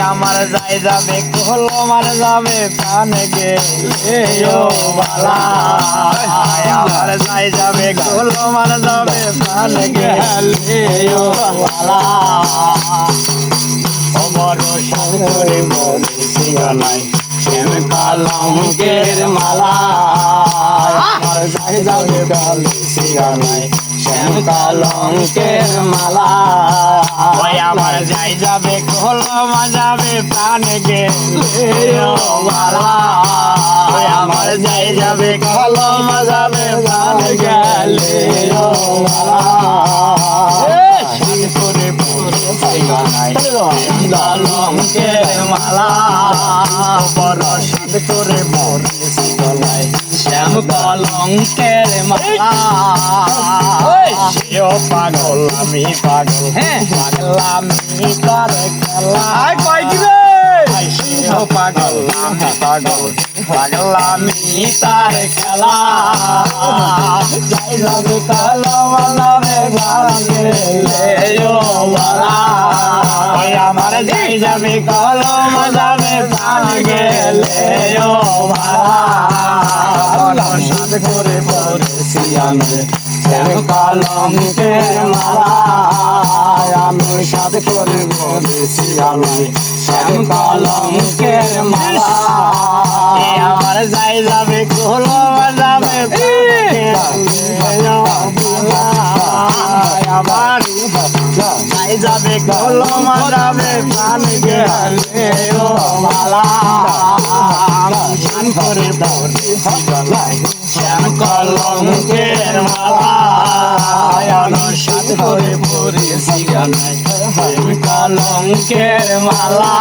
আমার যাই যাবে, কহলো মার যাবে বালা। আমার যাবে, কহলো মার যাবে বালা। শ্যাম কালঙ্কের মালা। আমার যাই যাবে কালে সিঙ্গালাই শ্যাম কালঙ্কের মালা। আমার যাই যাবে কলম যাবে প্রাণ গেলে মালা আমার যাই যাবে কলম যাবে প্রাণ গেলে মালা। করে করে শ্যাম কলঙ্কের মালা। সেও পাগল আমি পাগল। পাগল আমি করে খেলা সেও পাগল আমি পাগল। পাগল আমি তার খেলা যাই যাবে কালো আমার যাই যাবে কালো মানাবে প্রাণ গেলে ও বালা করে আমি শ্যাম কলঙ্কের মালা আমি সাদ করে পড়েছি আমি শ্যাম কলঙ্কের মালা আমার যাই যাবে কোলো যাবে আমার যাই যাবে কোলো যাবে প্রাণ গেলে ও মালা করে পড়েছি শ্যাম অনুসাদ করে পড়েছি গানায় কলঙ্কের মালা।